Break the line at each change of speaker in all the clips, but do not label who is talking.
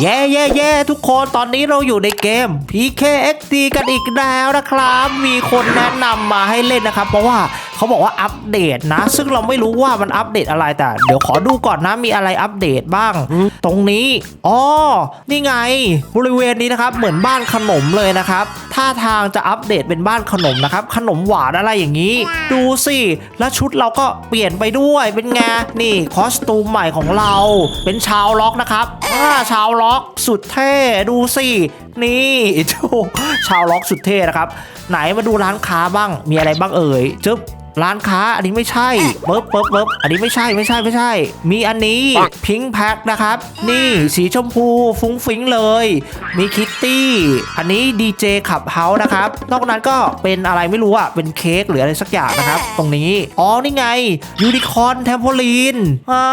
เย่เย่เย่ทุกคนตอนนี้เราอยู่ในเกม PKXD กันอีกแล้วนะครับ มีคนแนะนำมาให้เล่นนะครับ เพราะว่า เขาบอกว่าอัปเดตนะ ซึ่งเราไม่รู้ว่ามันอัปเดตอะไรแต่ เดี๋ยวขอดูก่อนนะมีอะไรอัปเดตบ้าง ตรงนี้อ๋อนี่ไงบริเวณนี้นะครับเหมือนบ้านขนมเลยนะครับท่าทางจะอัปเดตเป็นบ้านขนมนะครับขนมหวานอะไรอย่างนี้ ดูสิแล้วชุดเราก็เปลี่ยนไปด้วยเป็นไงนี่คอสตูมใหม่ของเรา เป็นชาวล็อกนะครับอ่าชาวล็อกสุดเท่ดูสิ นี่โอ้ชาวล็อกสุดเท่นะครับ ไหนมาดูร้านค้าบ้างมีอะไรบ้างเอ่ยจึ๊บร้านค้าอันนี้ไม่ใช่เปิ๊บเปิ๊บเปิ๊บอันนี้ไม่ใช่ไม่ใช่ไม่ใช่ มีอันนี้พิงค์แพ็คนะครับ นี่สีชมพูฟุ้งฟิ้งเลย มีคิตตี้อันนี้ดีเจขับเฮาส์นะครับ นอกนั้นก็เป็นอะไรไม่รู้อะเป็นเค้กหรืออะไรสักอย่างนะครับ ตรงนี้อ๋อนี่ไงยูนิคอนเทมโพลีนอ่า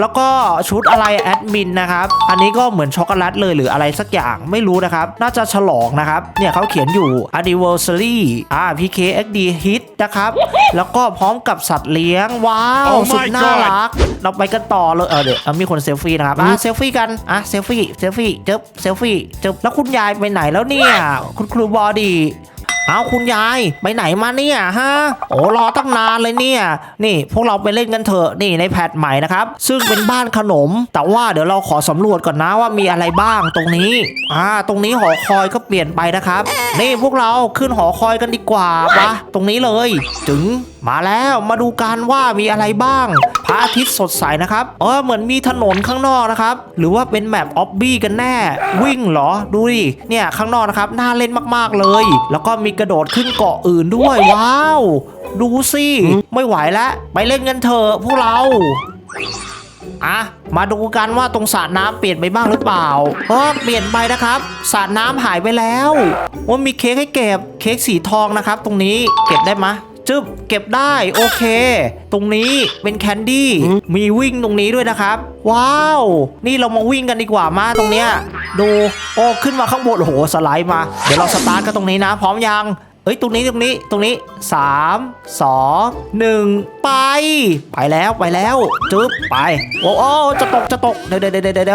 แล้วก็ชุดอะไรแอดมินนะครับ อันนี้ก็เหมือนช็อกโกแลตเลยหรืออะไรสักอย่างไม่รู้นะครับ น่าจะฉลองนะครับ เนี่ยเขาเขียนอยู่ anniversary อ่า PKXD hit นะครับ แล้วก็พร้อมกับสัตว์เลี้ยง ว้าว
Oh my
สุดน่า
God
รัก เราไปกันต่อเลย เออเดี๋ยวเอามีคนเซลฟี่นะครับ อะเซลฟี่กัน อะเซลฟี่ เซลฟี่ เจ็บเซลฟี่ เจ็บแล้วคุณยายไปไหนแล้วเนี่ย คุณครูบอดี้ เอาคุณยายไปไหนมาเนี่ยฮะโอ้รอตั้งนานเลยเนี่ย นี่พวกเราไปเล่นกันเถอะนี่ในแพทใหม่นะครับ ซึ่งเป็นบ้านขนม แต่ว่าเดี๋ยวเราขอสำรวจก่อนนะว่ามีอะไรบ้างตรงนี้อ่าตรงนี้หอคอยก็เปลี่ยนไปนะครับ นี่พวกเราขึ้นหอคอยกันดีกว่าปะตรงนี้เลยจึง มาแล้วมาดูกันว่ามีอะไรบ้าง พระอาทิตย์สดใสนะครับเออเหมือนมีถนนข้างนอกนะครับ หรือว่าเป็นแมปออบบี้กันแน่ วิ่งเหรอดูดิเนี่ยข้างนอกนะครับน่าเล่นมากๆเลย แล้วก็มีกระโดดขึ้นเกาะอื่นด้วยว้าว ดูสิไม่ไหวแล้วไปเล่นกันเถอะพวกเราอะมาดูกันว่าตรงสระน้ำเปลี่ยนไปบ้างหรือเปล่าเออเปลี่ยนไปนะครับสระน้ำหายไปแล้วว่ามีเค้กให้เก็บเค้กสีทองนะครับ ตรงนี้เก็บได้ไหม จึบเก็บได้โอเค ตรงนี้เป็นแคนดี้มีวิ่งตรงนี้ด้วยนะครับ ว้าว นี่เรามาวิ่งกันดีกว่ามาตรงเนี้ยดูโอ้ขึ้นมาข้างบนโอ้โหสไลด์มา เดี๋ยวเราสตาร์ทกันตรงนี้นะ พร้อมยังเอ้ยตรงนี้ตรงนี้ตรงนี้ 3 2 1 ไป ไปแล้วไปแล้วจึ๊บไปโอ้โอ้จะตกจะตกเดี๋ยวเดี๋ยวเดี๋ยวเดี๋ยว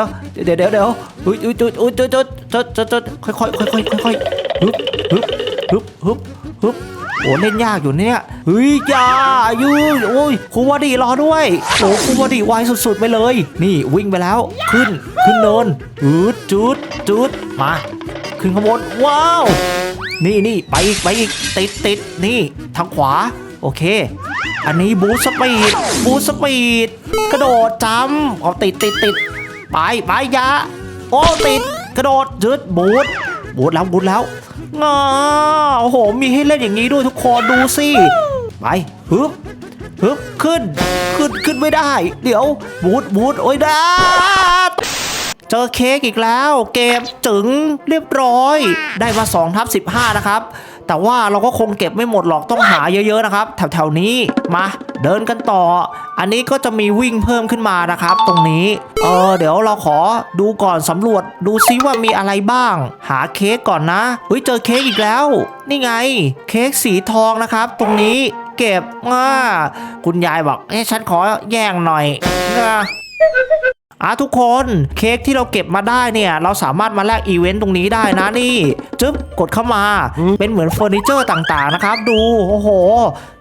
เดี๋ยวเดี๋ยวเดี๋ยวอุ้ยอุ้ยจุดอุ้ยจุดจุดจุดจุดจุดค่อยค่อยค่อยค่อยค่อยฮึบฮึบฮึบฮึบฮึบ โอ้เล่นยากอยู่เนี่ยเฮ้ยอย่ายืดโอ้ยครูวดีรอด้วยโอ้ครูวดีไวสุดๆไปเลย นี่วิ่งไปแล้วขึ้นขึ้นเนินจุดจุดจุดมาขึ้นข้างบนว้าว นี่นี่ไปอีกไปอีกติดติดนี่ทางขวา โอเค อันนี้บูสปีดบูสปีดกระโดดจำเอาติดติดติดไปไปยาโอ้ติดกระโดดยืดบูท บูทแล้วบูทแล้วงาโอ้โห มีให้เล่นอย่างนี้ด้วยทุกคนดูสิไปฮึบฮึบขึ้น ขึ้นขึ้นไม่ได้ เดี๋ยวบูทบูทโอ้ยดาดเจอเค้กอีกแล้ว เกมจึงเรียบร้อย ได้มา2ทับ15 นะครับ แต่ว่าเราก็คงเก็บไม่หมดหรอกต้องหาเยอะๆนะครับ แถวๆนี้มาเดินกันต่อ อันนี้ก็จะมีวิ่งเพิ่มขึ้นมานะครับ ตรงนี้ เออเดี๋ยวเราขอดูก่อนสำรวจดูซิว่ามีอะไรบ้าง หาเค้กก่อนนะเฮ้ยเจอเค้กอีกแล้ว นี่ไง เค้กสีทองนะครับ ตรงนี้เก็บอ่าคุณยายบอกเอ้ฉันขอแย่งหน่อยนะ อะทุกคนเค้กที่เราเก็บมาได้เนี่ย เราสามารถมาแลกอีเวนต์ตรงนี้ได้นะนี่จึ๊บกดเข้ามาเป็นเหมือนเฟอร์นิเจอร์ต่างๆนะครับ ดูโอ้โห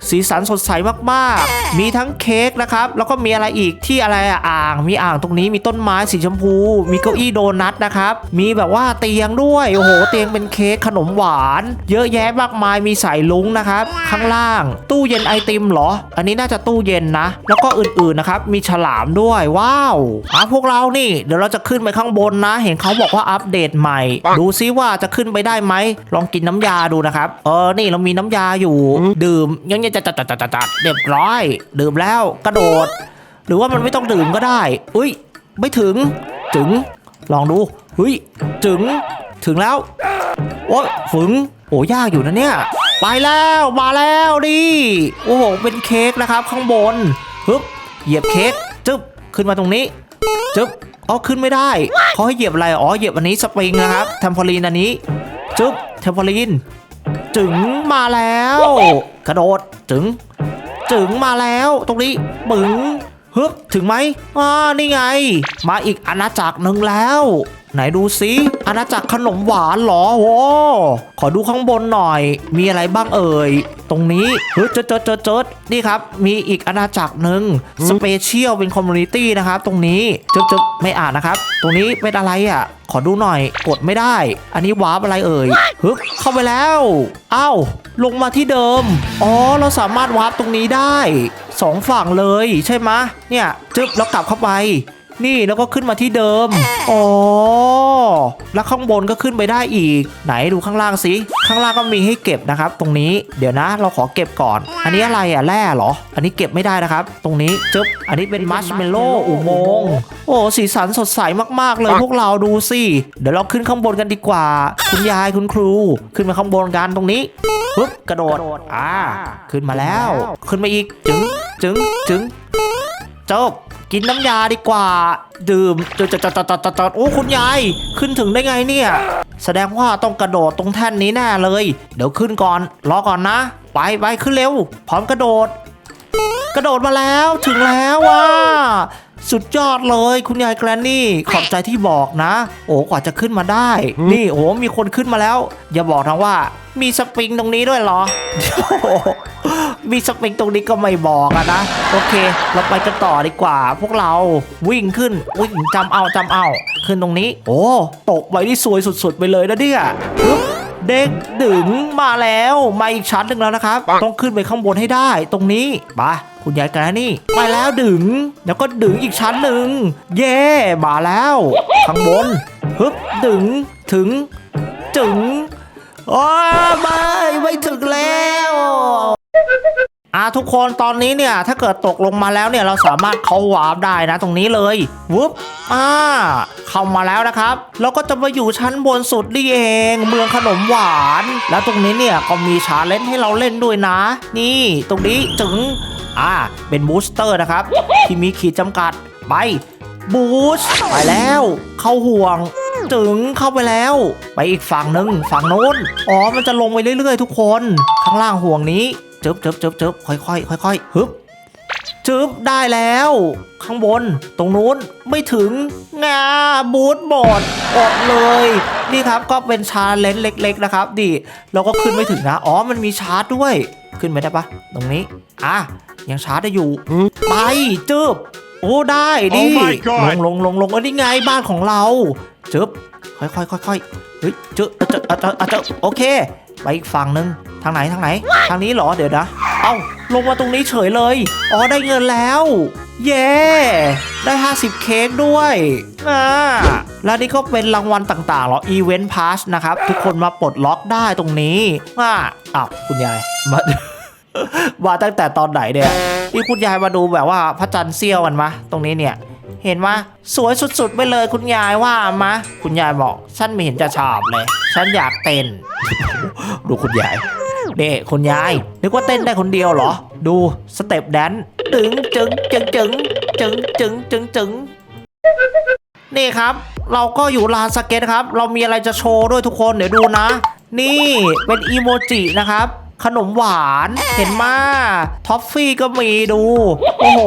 สีสันสดใสมากๆ มีทั้งเค้กนะครับ แล้วก็มีอะไรอีกที่อะไรอะอ่าง มีอ่างตรงนี้มีต้นไม้สีชมพู มีเก้าอี้โดนัทนะครับ มีแบบว่าเตียงด้วยโอ้โหเตียงเป็นเค้กขนมหวาน เยอะแยะมากมายมีสายลุงนะครับ ข้างล่าง ตู้เย็นไอติมเหรอ อันนี้น่าจะตู้เย็นนะ แล้วก็อื่นๆนะครับมีฉลามด้วยว้าวอะพวกเรานี่ เดี๋ยวเราจะขึ้นไปข้างบนนะ เห็นเขาบอกว่าอัปเดตใหม่ ดูซิว่าจะขึ้นไปได้ไหม ลองกินน้ำยาดูนะครับ เออ นี่เรามีน้ำยาอยู่ ดื่มยังยังจะจัดจัดจัดจัดเรียบร้อย ดื่มแล้วกระโดด หรือว่ามันไม่ต้องดื่มก็ได้ อุ้ย ไม่ถึง ถึง ลองดูเฮ้ย ถึง ถึงแล้ว โอ้ยฝึง โอ้ยากอยู่นะเนี่ย ไปแล้ว มาแล้วดิ โอ้โห เป็นเค้กนะครับ ข้างบน ฮึบ เหยียบเค้ก จึ๊บ ขึ้นมาตรงนี้ จึ๊บอ๋อขึ้นไม่ได้เขาให้เหยียบอะไรอ๋อเหยียบอันนี้สปริงนะครับเทมโพลีนอันนี้จึ๊บเทมโพลีนจึงมาแล้ว กระโดดจึงจึงมาแล้วตรงนี้ปึ๋งฮึบถึงไหมอ่านี่ไง มาอีกอาณาจักรหนึ่งแล้ว ไหนดูสิอาณาจักรขนมหวานเหรอโว้ขอดูข้างบนหน่อย มีอะไรบ้างเอ่ย ตรงนี้เฮ้ยเจดเจดเจดเจดนี่ครับ มีอีกอาณาจักรหนึ่งสเปเชียลเป็นคอมมูนิตี้นะครับ ตรงนี้จบจบไม่อ่านนะครับ ตรงนี้เป็นอะไรอะ ขอดูหน่อย กดไม่ได้ อันนี้วาร์ปอะไรเอ่ยฮึบเข้าไปแล้วอ้าวลงมาที่เดิม อ๋อ เราสามารถวาร์ปตรงนี้ได้สองฝั่งเลยใช่ไหมะเนี่ยจึ๊บแล้วกลับเข้าไป นี่แล้วก็ขึ้นมาที่เดิมอ๋อแล้วข้างบนก็ขึ้นไปได้อีก ไหนดูข้างล่างสิ ข้างล่างก็มีให้เก็บนะครับ ตรงนี้ เดี๋ยวนะ เราขอเก็บก่อน อันนี้อะไรอะแร่เหรอ อันนี้เก็บไม่ได้นะครับ ตรงนี้จึ๊บ อันนี้เป็นมัชเมลโล่อุโมงค์โอ้สีสันสดใสมากๆเลยพวกเราดูสิ เดี๋ยวเราขึ้นข้างบนกันดีกว่า คุณยายคุณครู ขึ้นมาข้างบนกันตรงนี้ปึ๊บกระโดด อ่า ขึ้นมาแล้ว ขึ้นมาอีก จึงจึงจึงจบ กินน้ำยาดีกว่า ดื่มจดจดจดจดจดจดโอ้คุณยายขึ้นถึงได้ไงเนี่ย แสดงว่าต้องกระโดดตรงแท่นนี้แน่เลย เดี๋ยวขึ้นก่อน รอก่อนนะ ไปไปขึ้นเร็ว พร้อมกระโดด กระโดดมาแล้วถึงแล้วว่ะสุดยอดเลยคุณยายแกรนนี่ ขอบใจที่บอกนะ โอ้กว่าจะขึ้นมาได้ นี่โอ้มีคนขึ้นมาแล้ว อย่าบอกนะว่า มีสปริงตรงนี้ด้วยเหรอ มีสปริงตรงนี้ก็ไม่บอกอะนะโอเค เราไปกันต่อดีกว่า พวกเราวิ่งขึ้นวิ่งจำเอาจำเอาขึ้นตรงนี้ โอ้ตกไปที่สวยสุดๆ ไปเลยนะเนี่ยปึ๊บเด็กดึงมาแล้วมาอีกชั้นหนึ่งแล้วนะครับ ต้องขึ้นไปข้างบนให้ได้ ตรงนี้ไปคุณยายแกรนี่ไปแล้วดึง แล้วก็ดึงอีกชั้นหนึ่งเย่มาแล้ว ข้างบนฮึบดึงถึงจึงโอ้ไม่ไม่ถึงแล้วอะ ทุกคนตอนนี้เนี่ยถ้าเกิดตกลงมาแล้วเนี่ยเราสามารถเข้าวาร์ปได้นะตรงนี้เลยวุบอ่าเข้ามาแล้วนะครับแล้วก็จะมาอยู่ชั้นบนสุดนี่เอง เมืองขนมหวาน แล้วตรงนี้เนี่ยก็มีชาเลนจ์ให้เราเล่นด้วยนะ นี่ตรงนี้จึงอ่าเป็นบูสเตอร์นะครับ ที่มีขีดจำกัดไปบูสต์ไปแล้ว เข้าห่วงจึงเข้าไปแล้ว ไปอีกฝั่งหนึ่งฝั่งโน้นอ๋อมันจะลงไปเรื่อยๆ ทุกคน ข้างล่างห่วงนี้ จึ๊บจึ๊บจึ๊บจึ๊บค่อยๆค่อยๆฮึบจึ๊บได้แล้ว ข้างบน ตรงนู้นไม่ถึงงาบูทหมดอดเลย นี่ครับก็เป็นชาเลนจ์เล็ก ๆ นะครับ ดิเราก็ขึ้นไม่ถึงนะ อ๋อมันมีชาร์จด้วย ขึ้นไปได้ปะตรงนี้ อะ ยังชาร์จได้อยู่ ไปจึ๊บโอ้ได้ดิ
Oh my god
ลงลงลงลงเอันนี้ไงบ้านของเราจึ๊บค่อยค่อยค่อยค่อยๆเฮ้ยจึ๊บเจอเจอเจอเจอโอเค ไปอีกฝั่งหนึ่งทางไหนทางไหน ทางนี้เหรอเดี๋ยวนะ เอ้าลงมาตรงนี้เฉยเลย อ๋อได้เงินแล้ว เย้ ได้ 50 เค้กด้วยอ่าแล้วนี่ก็เป็นรางวัลต่างๆเหรออีเวนต์พาสนะครับ ทุกคนมาปลดล็อกได้ตรงนี้อ่าอ้าวคุณยายมามาตั้งแต่ตอนไหนเนี่ยนี่คุณยายมาดูแบบว่าพระจันทร์เสี้ยวกันมะตรงนี้เนี่ย เห็นมะสวยสุดๆไปเลยคุณยายว่ามะ คุณยายบอกฉันไม่เห็นจะชอบเลย ฉันอยากเต้น ดูคุณยายนี่คุณยายนึกว่าเต้นได้คนเดียวเหรอ ดูสเต็ปแดนซ์ตึงจึงจึงจึงจึงจึงจึงจึงนี่ครับ เราก็อยู่ลานสเก็ตครับ เรามีอะไรจะโชว์ด้วยทุกคนเดี๋ยวดูนะ นี่เป็นอีโมจินะครับ ขนมหวานเห็นมาท็อฟฟี่ก็มีดู โอ้โห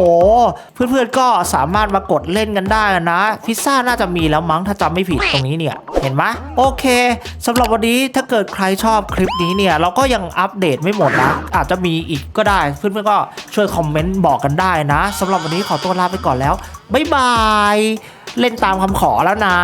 เพื่อนๆก็สามารถมากดเล่นกันได้นะ พิซซ่าน่าจะมีแล้วมั้งถ้าจำไม่ผิดตรงนี้เนี่ย เห็นไหมโอเคสำหรับวันนี้ถ้าเกิดใครชอบคลิปนี้เนี่ย เราก็ยังอัปเดตไม่หมดนะ อาจจะมีอีกก็ได้ เพื่อนๆก็ช่วยคอมเมนต์บอกกันได้นะสำหรับวันนี้ขอตัวลาไปก่อนแล้วบ๊ายบายเล่นตามคำขอแล้วนะ